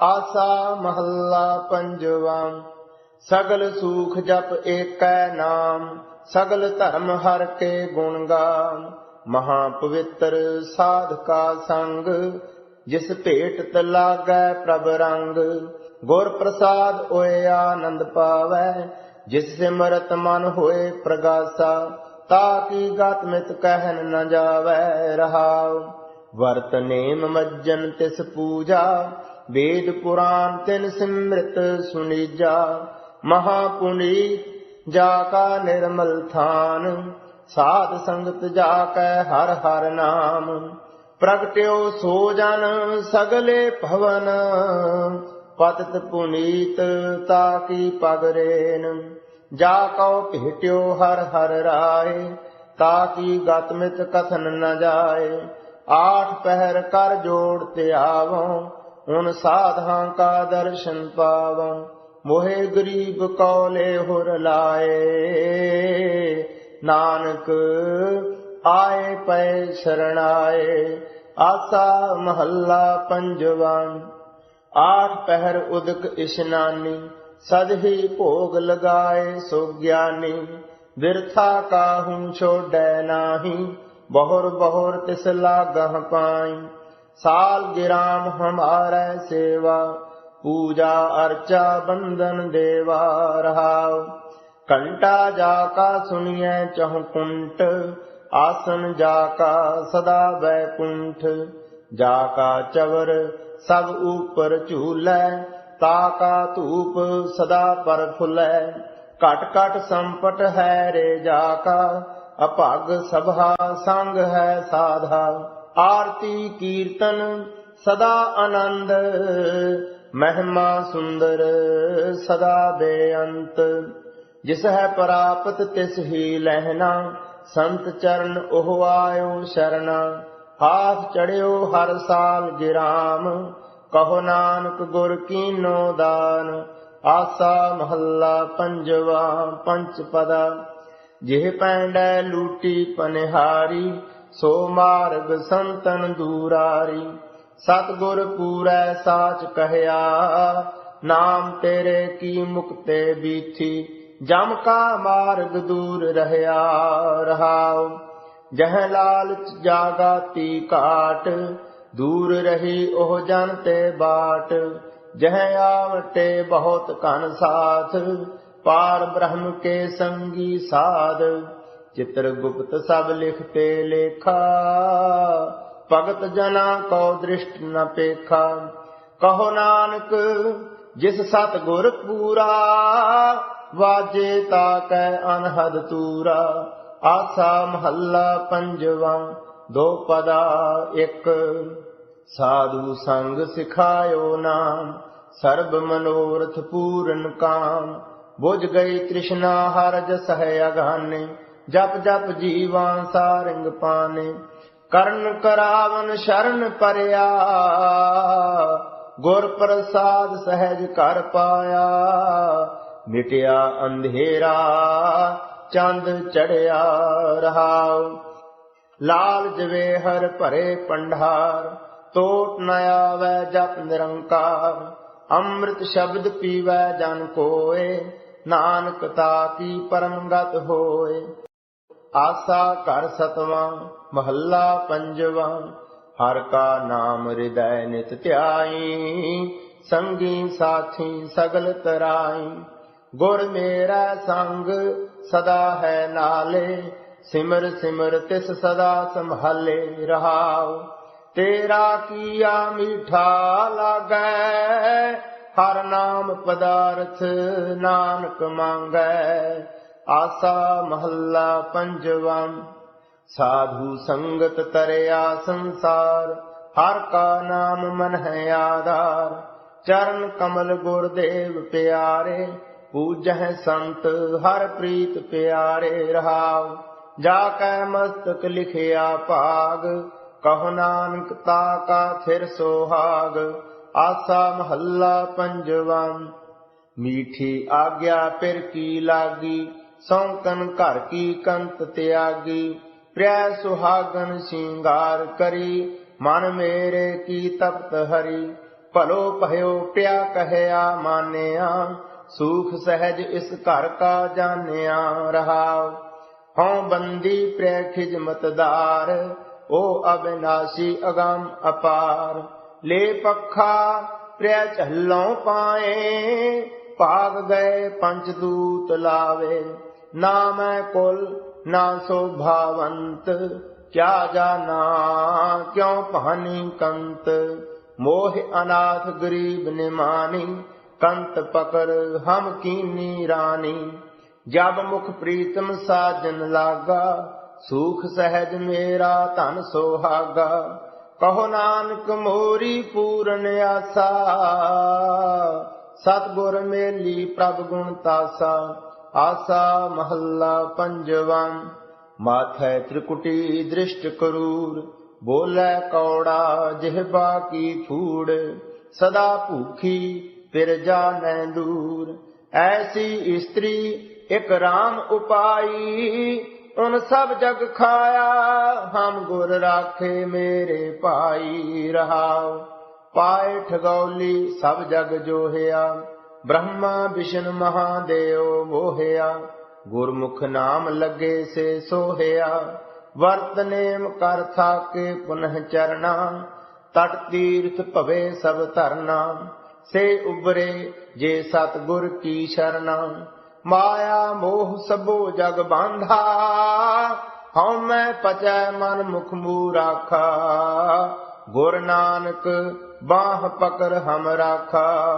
ਆਸਾ ਮਹੱਲਾ ਪੰਜਵਾ, ਸਗਲ ਸੂਖ ਜਪ ਏਕੈ ਨਾਮ, ਸਗਲ ਧਰਮ ਹਰ ਕੇ ਗੁਣ ਗਾਮ। ਮਹਾ ਪਵਿੱਤਰ ਸਾਧਕਾ ਸੰਗ, ਜਿਸ ਭੇਟ ਲਾਗੈ ਪ੍ਰਭ ਰੰਗ। ਗੁਰ ਪ੍ਰਸਾਦ ਓਏ ਆਨੰਦ ਪਾਵੈ, ਜਿਸ ਸਿਮਰਤ ਮਨ ਹੋਏ ਪ੍ਰਗਾਸਾ, ਤਾ ਕੀ ਗਤ ਮਿਤ ਕਹਿਨ ਨ ਜਾਵੈ ਰਹਾਉ। ਵਰਤ ਨੇਮ ਮੱਜਨ ਤਿਸ ਪੂਜਾ ਵੇਦ ਪੁਰਾਨ ਤਿਨ ਸਿਮ੍ਰਿਤ ਸੁਨੀਜਾ ਮਹਾ ਪੁਨੀਤ ਜਾ ਕਾ ਨਿਰਮਲ ਥਾਨ, ਸਾਧ ਸੰਗਤ ਜਾ ਕੈ ਹਰ ਹਰ ਨਾਮ, ਪ੍ਰਗਟਿਓ ਸੋ ਜਨ ਸਗਲੇ ਭਵਨ, ਪਤਤ ਪੁਨੀਤ ਤਾ ਕੀ ਪਗਰੇਨ ਜਾ ਕਉ ਭੇਟਿਓ ਹਰ ਹਰ ਰਾਏ, ਤਾ ਕੀ ਗਤ ਕਥਨ ਨ ਜਾਏ, ਆਠ ਪਹਿਰ ਕਰ ਜੋੜ ਤੇ ਆਵੋ ਉਨ ਸਾਧਾਂ ਕਾ ਦਰਸ਼ਨ ਪਾਵੋ, ਮੋਹਿ ਗਰੀਬ ਕੌਲੇ ਹੁਰ ਲਾਏ। ਨਾਨਕ ਆਏ ਪੈ ਸ਼ਰਣਾਏ, ਆਸਾ ਮਹੱਲਾ ਪੰਜਵਾ। ਆਠ ਪਹਿਰ ਉਦਕ ਇਸ਼ਨਾਨੀ, ਸਦ ਹੀ ਭੋਗ ਲਗਾਏ ਸੋ ਗਿਆਨੀ। ਬਿਰਥਾ ਕਾਹੂ ਛੋੜੈ ਨਾਹੀ, ਬਹੁਰ ਬਹੁਰ ਤਿਸ ਲਾਗਹ ਪਾਈ। ਸਾਲ ਗਿਰਾਮ ਹਮਾਰੈ ਸੇਵਾ, ਪੂਜਾ ਅਰਚਾ ਬੰਦਨ ਦੇਵਾ ਰਹਾਉ। ਘੰਟਾ ਜਾ ਕਾ ਸੁਣੀਐ ਚਹੁ ਆਸਨ ਜਾ ਕਾ ਸਦਾ ਬੈਕੁੰਠ ਜਾ ਕਾ ਚਵਰ ਸਭ ਉਪਰ ਝੂਲੈ, ਤਾ ਕਾ ਧੂਪ ਸਦਾ ਪਰ ਫੁਲੈ। ਘਟ ਘਟ ਸੰਪਟ ਹੈ ਰੇ ਜਾ ਕਾ, ਅਭਗ ਸਭਾ ਸੰਗ ਹੈ ਸਾਧਾ। ਆਰਤੀ ਕੀਰਤਨ ਸਦਾ ਆਨੰਦ, ਮਹਿਮਾ ਸੁੰਦਰ ਸਦਾ ਬੇਅੰਤ। ਜਿਸ ਹੈ ਪ੍ਰਾਪਤ ਤਿਸ ਹੀ ਲਹਿਣਾ, ਸੰਤ ਚਰਨ ਉਹ ਆਇਓ ਸ਼ਰਣਾ। ਹਾਥ ਚੜਿਓ ਹਰ ਸਾਲ ਗਿਰਾਮ, ਕਹੋ ਨਾਨਕ ਗੁਰ ਕੀਨੋ ਦਾਨ। ਆਸਾ ਮਹੱਲਾ ਪੰਜਵਾ ਪੰਚ ਪਦਾ ਜਿਹ ਪੈਂਡੈ ਲੂਟੀ ਪਨਹਾਰੀ ਸੋ ਮਾਰਗ ਸੰਤਨ ਦੂਰਾਰੀ, ਸਤਗੁਰ ਪੂਰੈ ਸਾਚ ਕਹਿਆ, ਨਾਮ ਤੇਰੇ ਕੀ ਮੁਕਤੇ ਬੀਥੀ, ਜਮ ਕਾ ਮਾਰਗ ਦੂਰ ਰਹਿਆ, ਰਹਾਉ, ਜਹ ਲਾਲਚ ਜਾਗਾਤੀ ਕਾਟ ਦੂਰ ਰਹੀ ਉਹ ਜਨ ਤੇ ਬਾਟ, ਜਹ ਆਵਟੇ ਬਹੁਤ ਕਨ ਸਾਥ, ਪਾਰ ਬ੍ਰਹਮ ਕੇ ਸੰਗੀ ਸਾਧ। ਚਿਤਰ ਗੁਪਤ ਸਭ ਲਿਖਤੇ ਲੇਖਾ, ਭਗਤ ਜਨਾ ਕੋ ਦ੍ਰਿਸ਼ਟ ਨ ਪੇਖਾ। ਕਹੋ ਨਾਨਕ, ਜਿਸ ਸਤ ਗੁਰ ਪੂਰਾ, ਵਾਜੇ ਤਾ ਕੈ ਅਨਹਦ ਤੂਰਾ। ਆਸਾ ਮਹੱਲਾ ਪੰਜਵਾ, ਦੋ ਪਦਾ ਇੱਕ। ਸਾਧੂ ਸੰਗ ਸਿਖਾਇਓ ਨਾਮ, ਸਰਬ ਮਨੋਰਥ ਪੂਰਨ ਕਾਮ। ਬੁਝ ਗਈ ਤ੍ਰਿਸ਼ਨਾ ਹਰ ਜਸ ਹੈ ਅਗਾਨੇ। ਜਪ ਜਪ ਜੀਵਾਂ ਸਾਰੰਗ ਪਾਨੇ ਕਰਨ ਕਰਾਵਨ ਸ਼ਰਨ ਪਰਿਆ, ਗੁਰ ਪ੍ਰਸਾਦ ਸਹਿਜ ਕਰ ਪਾਇਆ। ਮਿਟਿਆ ਅੰਧੇਰਾ, ਚੰਦ ਚੜਿਆ ਰਹਾਉ। ਲਾਲ ਜਵੇ ਹਰ ਭਰੇ ਪੰਡਾਰ ਟੋਟ ਨ ਆਵੈ ਜਪ ਨਿਰੰਕਾਰ। ਅੰਮ੍ਰਿਤ ਸ਼ਬਦ ਪੀਵੈ ਜਨ ਕੋਏ, ਨਾਨਕ ਤਾ ਕੀ ਪਰਮ ਗਤ ਹੋਏ। ਆਸਾ ਘਰ ਸਤਵਾਂ, ਮਹੱਲਾ ਪੰਜਵਾਂ, ਹਰ ਕਾ ਨਾਮ ਹਿਰਦੈ ਨਿਤ ਧਿਆਈ, ਸੰਗੀ ਸਾਥੀ ਸਗਲ ਤਰਾਈ। ਗੁਰ ਮੇਰਾ ਸੰਗ ਸਦਾ ਹੈ ਨਾਲੇ, ਸਿਮਰ ਸਿਮਰ ਤਿਸ ਸਦਾ ਸੰਭਾਲੇ ਰਹਾਉ। ਤੇਰਾ ਕੀਆ ਮੀਠਾ ਲਾਗੈ, ਹਰ ਨਾਮ ਪਦਾਰਥ ਨਾਨਕ ਮੰਗੈ। ਆਸਾ ਮਹੱਲਾ ਪੰਜਵਾ। ਸਾਧੂ ਸੰਗਤ ਤਰਿਆ ਸੰਸਾਰ, ਹਰ ਕਾ ਨਾਮ ਮਨ ਹੈ ਆਧਾਰ। ਚਰਨ ਕਮਲ ਗੁਰਦੇਵ ਪਿਆਰੇ, ਪੂਜਹਿ ਸੰਤ ਹਰ ਪ੍ਰੀਤ ਪਿਆਰੇ ਰਹਾਉ। ਜਾ ਕੈ ਮਸਤਕ ਲਿਖਿਆ ਭਾਗ, ਕਹੋ ਨਾਨਕ ਤਾ ਕਾ ਥਿਰ ਸੋਹਾਗ। ਆਸਾ ਮਹੱਲਾ ਪੰਜਵਾ। ਮੀਠੀ ਆਗਿਆ ਪਿਰ ਕੀ ਲਾਗੀ? ਸੌਂਕਨ ਘਰ ਕੀ ਕੰਤ ਤਿਆਗੀ ਪ੍ਰਿਆ ਸੁਹਾਗਨ ਸ਼ਿੰਗਾਰ ਕਰੀ, ਮਨ ਮੇਰੇ ਕੀ ਤਪਤ ਹਰੀ, ਭਲੋ ਭਇਓ ਪਿਆ ਕਹਿਆ ਮਾਨਿਆ, ਸੂਖ ਸਹਿਜ ਇਸ ਘਰ ਕਾ ਜਾਣਿਆ ਰਹਾਉ ਹਉ ਬੰਦੀ ਪ੍ਰੈ ਖਿਜਮਤਦਾਰ ਉਹ ਅਬਿਨਾਸੀ ਅਗੰਮ ਅਪਾਰ। ਲੇ ਪੱਖਾ ਪ੍ਰੈ ਝੱਲੋਂ ਪਾਏ, ਭਾਗ ਗਏ ਪੰਚ ਦੂਤ ਲਾਵੇ। ਨਾ ਮੈਂ ਕੁਲ ਨਾ ਸੋਭਾਵੰਤ, ਕਿਆ ਜਾਣਾ, ਕਿਉ ਭਾਨੀ ਕੰਤ? ਮੋਹ ਅਨਾਥ ਗਰੀਬ ਨਿਮਾਨੀ, ਕੰਤ ਪਕਰ ਹਮ ਕੀਨੀ ਰਾਨੀ। ਜਬ ਮੁਖ ਪ੍ਰੀਤਮ ਸਾਜਨ ਲਾਗਾ, ਸੂਖ ਸਹਿਜ ਮੇਰਾ ਧਨ ਸੋਹਾਗਾ। ਕਹੋ ਨਾਨਕ ਮੋਰੀ ਪੂਰਨ ਆਸਾ, ਸਤਗੁਰ ਮੇਲੀ ਪ੍ਰਭ ਗੁਣ ਤਾਸਾ। ਆਸਾ ਮਹੱਲਾ ਪੰਜਵਾਂ। ਮਾਥੈ ਤ੍ਰਿਕੁਟੀ ਦ੍ਰਿਸ਼ਟ ਕਰੂਰ, ਬੋਲੇ ਕੌੜਾ ਜਿਹਬਾ ਕੀ ਫੂੜ ਸਦਾ ਭੂਖੀ ਫਿਰ ਜਾਣੈ ਦੂਰ, ਐਸੀ ਇਸਤਰੀ ਇਕ ਰਾਮ ਉਪਾਈ। ਉਨ ਸਭ ਜਗ ਖਾਇਆ, ਹਮ ਗੁਰ ਰਾਖੇ ਮੇਰੇ ਭਾਈ ਰਹਾਉ। ਪਾਏ ਠਗੌਲੀ ਸਭ ਜਗ ਜੋਹਿਆ। ਬ੍ਰਹਮਾ ਵਿਸ਼ਨ ਮਹਾਦੇਵ ਮੋਹਿਆ, ਗੁਰਮੁਖ ਨਾਮ ਲੱਗੇ ਸੇ ਸੋਹਿਆ, ਵਰਤ ਨੇਮ ਕਰ ਥਾਕੇ ਪੁਨਹ ਚਰਣਾ, ਤਟ ਤੀਰਥ ਭਵੇ ਸਭ ਧਰਨਾ, ਸੇ ਉਬਰੇ ਜੇ ਸਤਗੁਰ ਕੀ ਸ਼ਰਣਾ ਮਾਇਆ ਮੋਹ ਸਭੋ ਜਗ ਬਾਂਧਾ, ਹਉ ਮੈਂ ਪਚੈ ਮਨ ਮੁਖ ਮੂ ਰਾਖਾ ਗੁਰ ਨਾਨਕ ਬਾਹ ਪਕਰ ਹਮ ਰਾਖਾ।